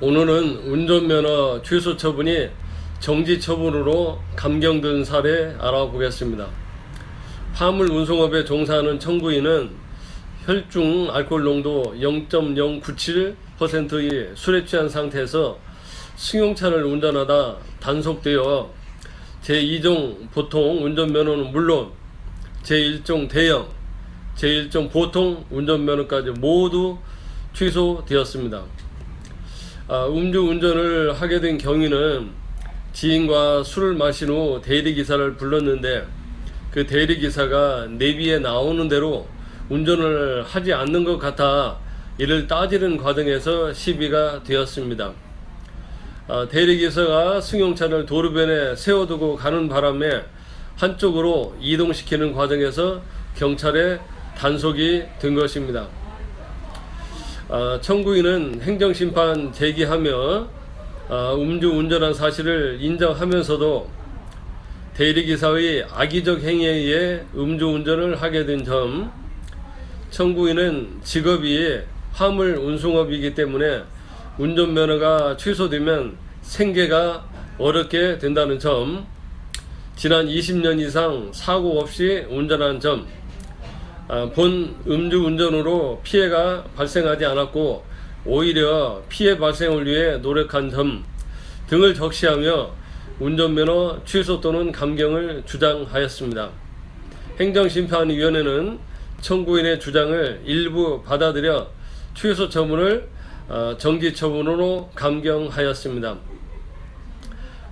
오늘은 운전면허 취소 처분이 정지 처분으로 감경된 사례 알아보겠습니다. 화물 운송업에 종사하는 청구인은 혈중 알코올 농도 0.097%의 술에 취한 상태에서 승용차를 운전하다 단속되어 제2종 보통 운전면허는 물론 제1종 대형, 제1종 보통 운전면허까지 모두 취소되었습니다. 아, 음주 운전을 하게 된 경위는 지인과 술을 마신 후 대리기사를 불렀는데 그 대리기사가 내비에 나오는 대로 운전을 하지 않는 것 같아 이를 따지는 과정에서 시비가 되었습니다. 아, 대리기사가 승용차를 도로변에 세워두고 가는 바람에 한쪽으로 이동시키는 과정에서 경찰에 단속이 된 것입니다. 아, 청구인은 행정심판 제기하며 아, 음주 운전한 사실을 인정하면서도 대리기사의 악의적 행위에 의해 음주운전을 하게 된 점, 청구인은 직업이 화물 운송업이기 때문에 운전면허가 취소되면 생계가 어렵게 된다는 점, 지난 20년 이상 사고 없이 운전한 점, 아, 본 음주 운전으로 피해가 발생하지 않았고 오히려 피해 발생을 위해 노력한 점 등을 적시하며 운전면허 취소 또는 감경을 주장하였습니다. 행정심판위원회는 청구인의 주장을 일부 받아들여 취소 처분을 어, 정지 처분으로 감경하였습니다.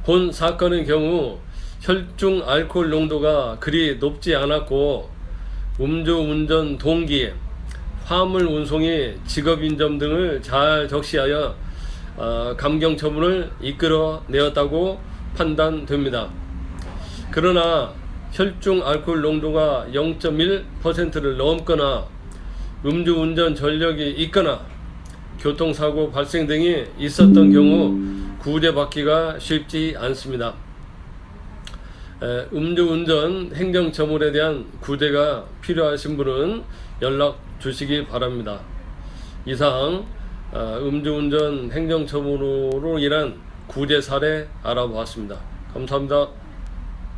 본 사건의 경우 혈중 알코올 농도가 그리 높지 않았고 음주 운전 동기, 화물 운송이 직업 인정 등을 잘 적시하여 어, 감경 처분을 이끌어 내었다고 판단됩니다. 그러나 혈중 알코올 농도가 0.1%를 넘거나 음주 운전 전력이 있거나 교통사고 발생 등이 있었던 경우 구제받기가 쉽지 않습니다. 에, 음주운전 행정처분에 대한 구제가 필요하신 분은 연락 주시기 바랍니다. 이상 어, 음주운전 행정처분으로 인한 구제 사례 알아보았습니다. 감사합니다.